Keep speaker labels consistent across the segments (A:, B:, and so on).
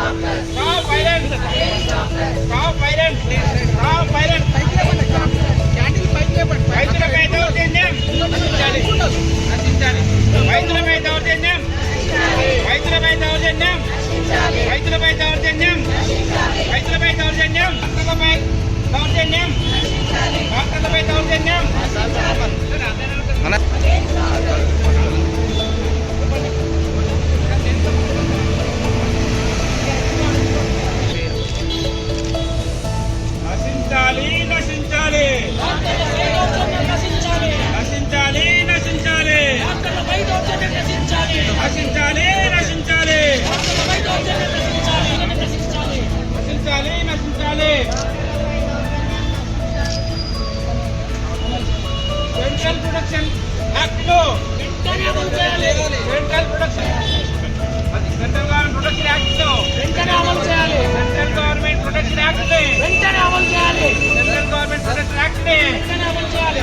A: Stop violence stop violence stop violence candle పైకి లేపండి రైతులపై దౌర్జన్యం దౌర్జన్యం రైతులపై దౌర్జన్యం రైతులపై దౌర్జన్యం రైతులపై దౌర్జన్యం రైతులపై దౌర్జన్యం డాక్టర్లపై దౌర్జన్యం ట్యాక్స్ వెంటనే అమలు చేయాలి. సెంట్రల్ గవర్నమెంట్ ట్యాక్స్ వెంటనే అమలు చేయాలి.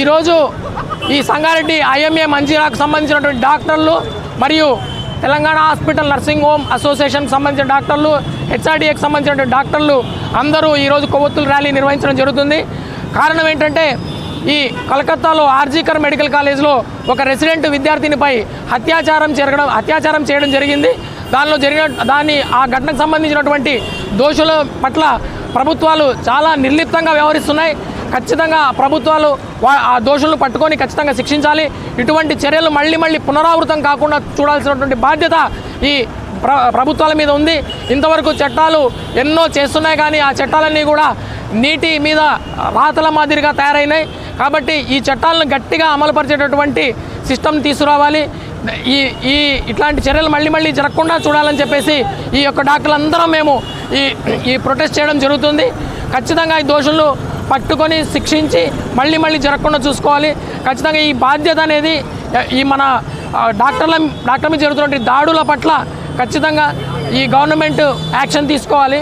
B: ఈరోజు ఈ సంగారెడ్డి ఐఎంఏ మంజీరాకు సంబంధించినటువంటి డాక్టర్లు మరియు తెలంగాణ హాస్పిటల్ నర్సింగ్ హోమ్ అసోసియేషన్కి సంబంధించిన డాక్టర్లు హెచ్ఆర్డీఏకి సంబంధించినటువంటి డాక్టర్లు అందరూ ఈరోజు కొవ్వొత్తుల ర్యాలీ నిర్వహించడం జరుగుతుంది. కారణం ఏంటంటే ఈ కలకత్తాలో ఆర్జీకర్ మెడికల్ కాలేజ్లో ఒక రెసిడెంట్ విద్యార్థినిపై అత్యాచారం జరగడం అత్యాచారం చేయడం జరిగింది. దానిలో జరిగిన దాన్ని ఆ ఘటనకు సంబంధించినటువంటి దోషుల పట్ల ప్రభుత్వాలు చాలా నిర్లిప్తంగా వ్యవహరిస్తున్నాయి. ఖచ్చితంగా ప్రభుత్వాలు వా- ఆ దోషులను పట్టుకొని ఖచ్చితంగా శిక్షించాలి. ఇటువంటి చర్యలు మళ్ళీ మళ్ళీ పునరావృతం కాకుండా చూడాల్సినటువంటి బాధ్యత ఈ ప్ర ప్రభుత్వాల మీద ఉంది. ఇంతవరకు చట్టాలు ఎన్నో చేస్తున్నాయి కానీ ఆ చట్టాలన్నీ కూడా నీటి మీద రాతల మాదిరిగా తయారైనాయి. కాబట్టి ఈ చట్టాలను గట్టిగా అమలుపరిచేటటువంటి సిస్టమ్ తీసుకురావాలి. ఈ ఈ ఇట్లాంటి చర్యలు మళ్ళీ మళ్ళీ జరగకుండా చూడాలని చెప్పేసి ఈ యొక్క డాక్టర్లందరం మేము ఈ ఈ ప్రొటెస్ట్ చేయడం జరుగుతుంది. ఖచ్చితంగా ఈ దోషులు పట్టుకొని శిక్షించి మళ్ళీ మళ్ళీ జరగకుండా చూసుకోవాలి. ఖచ్చితంగా ఈ బాధ్యత అనేది ఈ మన డాక్టర్ల డాక్టర్ మీద జరుగుతున్న దాడుల పట్ల ఖచ్చితంగా ఈ గవర్నమెంట్ యాక్షన్ తీసుకోవాలి.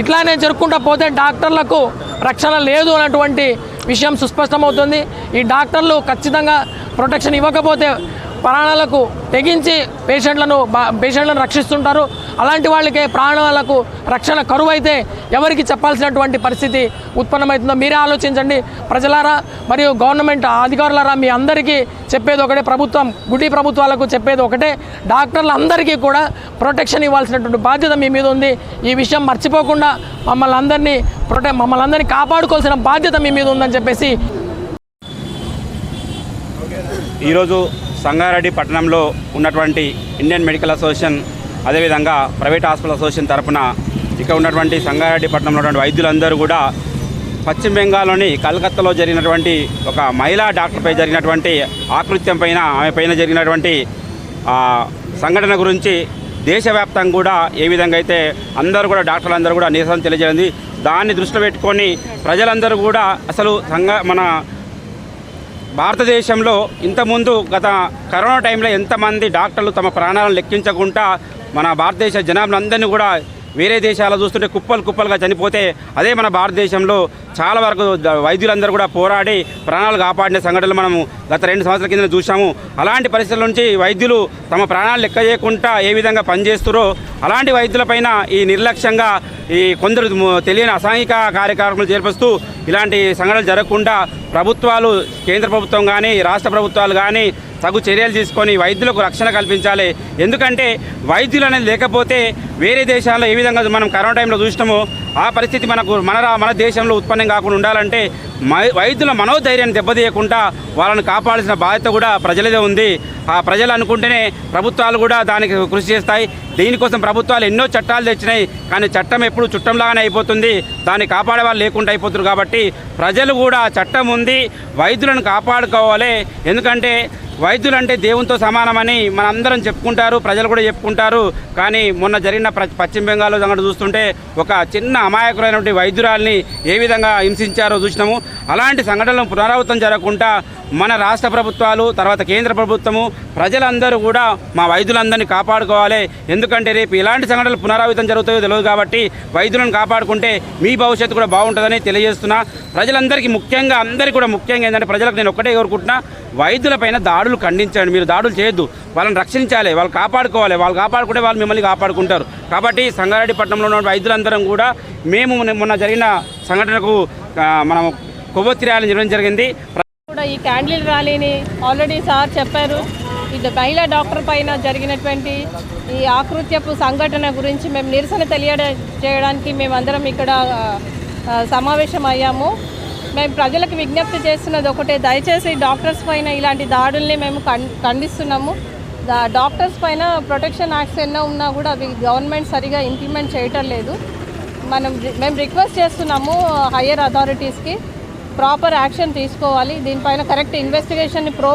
B: ఇట్లానే జరుపుకుంటూ పోతే డాక్టర్లకు రక్షణ లేదు అన్నటువంటి విషయం సుస్పష్టమవుతుంది. ఈ డాక్టర్లు ఖచ్చితంగా ప్రొటెక్షన్ ఇవ్వకపోతే ప్రాణాలకు తెగించి పేషెంట్లను పేషెంట్లను రక్షిస్తుంటారు. అలాంటి వాళ్ళకే ప్రాణాలకు రక్షణ కరువైతే ఎవరికి చెప్పాల్సినటువంటి పరిస్థితి ఉత్పన్నమవుతుందో మీరే ఆలోచించండి. ప్రజలారా మరియు గవర్నమెంట్ అధికారులారా మీ అందరికీ చెప్పేది ఒకటే ప్రభుత్వం గుడి ప్రభుత్వాలకు చెప్పేది ఒకటే డాక్టర్లు అందరికీ కూడా ప్రొటెక్షన్ ఇవ్వాల్సినటువంటి బాధ్యత మీ మీద ఉంది. ఈ విషయం మర్చిపోకుండా మమ్మల్ని అందరినీ ప్రొటె మమ్మల్ని అందరినీ కాపాడుకోవాల్సిన బాధ్యత మీ మీద ఉందని చెప్పేసి
C: ఈరోజు సంగారెడ్డి పట్టణంలో ఉన్నటువంటి ఇండియన్ మెడికల్ అసోసియేషన్ అదేవిధంగా ప్రైవేట్ హాస్పిటల్ అసోసియేషన్ తరపున ఇక్కడ ఉన్నటువంటి సంగారెడ్డి పట్టణంలో ఉన్నటువంటి వైద్యులందరూ కూడా పశ్చిమ బెంగాల్లోని కలకత్తాలో జరిగినటువంటి ఒక మహిళా డాక్టర్పై జరిగినటువంటి ఆకృత్యం పైన ఆమె పైన జరిగినటువంటి సంఘటన గురించి దేశవ్యాప్తంగా కూడా ఏ విధంగా అయితే అందరూ కూడా డాక్టర్లు అందరూ కూడా నిరసన తెలియజేయండి దాన్ని దృష్టిలో పెట్టుకొని ప్రజలందరూ కూడా అసలు సంఘ మన భారతదేశంలో ఇంతకుముందు గత కరోనా టైంలో ఎంతమంది డాక్టర్లు తమ ప్రాణాలను లెక్కించకుండా మన భారతదేశ జనాభాలందరినీ కూడా వేరే దేశాలు చూస్తుంటే కుప్పలు కుప్పలుగా చనిపోతే అదే మన భారతదేశంలో
A: చాలా వరకు వైద్యులందరూ కూడా పోరాడి ప్రాణాలు కాపాడిన సంఘటనలు మనము గత రెండు సంవత్సరాల కింద చూసాము అలాంటి పరిస్థితుల నుంచి వైద్యులు తమ ప్రాణాలు లెక్క చేయకుండా ఏ విధంగా పనిచేస్తారో అలాంటి వైద్యులపైన ఈ నిర్లక్ష్యంగా ఈ కొందరు తెలియని అసాంఘిక కార్యక్రమాలు చేర్పిస్తూ ఇలాంటి సంఘటనలు జరగకుండా ప్రభుత్వాలు కేంద్ర ప్రభుత్వం కానీ రాష్ట్ర ప్రభుత్వాలు కానీ తగు చర్యలు తీసుకొని వైద్యులకు రక్షణ కల్పించాలి. ఎందుకంటే వైద్యులు అనేది లేకపోతే వేరే దేశాల్లో ఏ విధంగా మనం కరోనా టైంలో చూసినామో ఆ పరిస్థితి మనకు మన మన దేశంలో ఉత్పన్నం కాకుండా ఉండాలంటే వైద్యుల మనోధైర్యాన్ని దెబ్బతీయకుండా వాళ్ళని కాపాడాల్సిన బాధ్యత కూడా ప్రజలదే ఉంది. ఆ ప్రజలు అనుకుంటేనే ప్రభుత్వాలు కూడా దానికి కృషి చేస్తాయి. దీనికోసం ప్రభుత్వాలు ఎన్నో చట్టాలు తెచ్చినాయి. కానీ చట్టం ఎప్పుడు చుట్టంలాగానే అయిపోతుంది. దాన్ని కాపాడే వాళ్ళు లేకుండా అయిపోతున్నారు కాబట్టి ప్రజలు కూడా చట్టం ఉంది. వైద్యులను కాపాడుకోవాలి. ఎందుకంటే వైద్యులు అంటే దేవునితో సమానమని మనందరం చెప్పుకుంటారు. ప్రజలు కూడా చెప్పుకుంటారు. కానీ మొన్న జరిగిన పశ్చిమ బెంగాల్లో సంగతి చూస్తుంటే ఒక చిన్న అమాయకులైనటువంటి వైద్యురాల్ని ఏ విధంగా హింసించారో చూసినాము. అలాంటి సంఘటనలు పునరావృతం జరగకుండా మన రాష్ట్ర ప్రభుత్వాలు తర్వాత కేంద్ర ప్రభుత్వము ప్రజలందరూ కూడా మా వైద్యులందరినీ కాపాడుకోవాలి. ఎందుకంటే రేపు ఎలాంటి సంఘటనలు పునరావృతం జరుగుతాయో తెలియదు కాబట్టి వైద్యులను కాపాడుకుంటే మీ భవిష్యత్తు కూడా బాగుంటుందని తెలియజేస్తున్నా. ప్రజలందరికీ ముఖ్యంగా అందరికీ కూడా ముఖ్యంగా ఏంటంటే ప్రజలకు నేను ఒక్కటే కోరుకుంటున్నా వైద్యులపైన దాడులు ఖండించండి. మీరు దాడులు చేయొద్దు. వాళ్ళని రక్షించాలి. వాళ్ళు కాపాడుకోవాలి. వాళ్ళు కాపాడుకుంటే వాళ్ళు మిమ్మల్ని కాపాడుకుంటారు. కాబట్టి సంగారెడ్డి పట్టణంలో ఉన్న వైద్యులందరం కూడా మేము మొన్న- జరిగిన సంఘటనకు మనం కొవ్వొత్తి ర్యాలీ నిర్వహించడం జరిగింది.
D: కూడా ఈ క్యాండిల్ ర్యాలీని ఆల్రెడీ సార్ చెప్పారు. ఇది మహిళా డాక్టర్ పైన జరిగినటువంటి ఈ ఆకృత్యపు సంఘటన గురించి మేము నిరసన తెలియడ చేయడానికి మేమందరం ఇక్కడ సమావేశం అయ్యాము. మేము ప్రజలకు విజ్ఞప్తి చేస్తున్నది ఒకటే దయచేసి డాక్టర్స్ పైన ఇలాంటి దాడుల్ని మేము ఖండిస్తున్నాము. డాక్టర్స్ పైన ప్రొటెక్షన్ యాక్ట్స్ ఎన్నో ఉన్నా కూడా అవి గవర్నమెంట్ సరిగా ఇంప్లిమెంట్ చేయటం లేదు. మనం మేము రిక్వెస్ట్ చేస్తున్నాము హయ్యర్ అథారిటీస్కి. ప్రాపర్ యాక్షన్ తీసుకోవాలి. దీనిపైన కరెక్ట్ ఇన్వెస్టిగేషన్ ప్రో